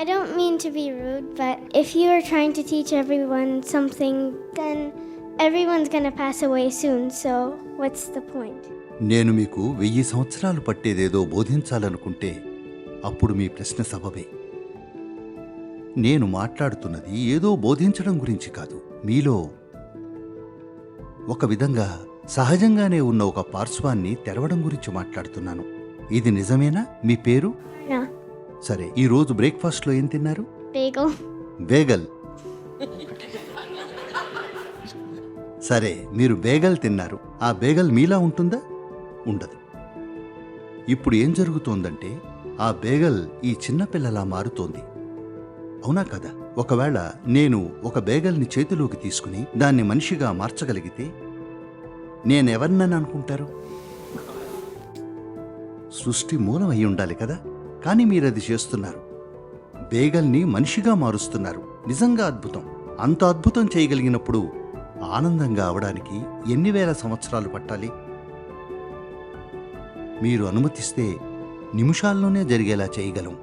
I don't mean to be rude, but if you are trying to teach everyone something, then everyone's gonna pass away soon, so what's the point? నేను మీకు వెయ్యి సంవత్సరాలు పట్టేదేదో బోధించాలనుకుంటే అప్పుడు మీ ప్రశ్న సబబే నేను మాట్లాడుతున్నది ఏదో బోధించడం గురించి కాదు మీలో ఒక విధంగా సహజంగానే ఉన్న ఒక పార్శ్వాన్ని తెరవడం గురించి మాట్లాడుతున్నాను ఇది నిజమేనా మీ పేరు No. సరే ఈ రోజు బ్రేక్ఫాస్ట్లో ఏం తిన్నారు. బేగల్. సరే మీరు బేగల్ తిన్నారు. ఆ బేగల్ మీలా ఉంటుందా? ఉండదు. ఇప్పుడు ఏం జరుగుతోందంటే ఆ బేగల్ ఈ చిన్నపిల్లలా మారుతోంది. అవునా కదా? ఒకవేళ నేను ఒక బేగల్ని చేతిలోకి తీసుకుని దాన్ని మనిషిగా మార్చగలిగితే నేనెవరినని అనుకుంటారు? సృష్టి మూలం అయి ఉండాలి కదా? కానీ మీరది చేస్తున్నారు. బేగల్ని మనిషిగా మారుస్తున్నారు. నిజంగా అద్భుతం. అంత అద్భుతం చేయగలిగినప్పుడు ఆనందంగా అవడానికి ఎన్ని వేల సంవత్సరాలు పట్టాలి? మీరు అనుమతిస్తే నిమిషాల్లోనే జరిగేలా చేయగలం.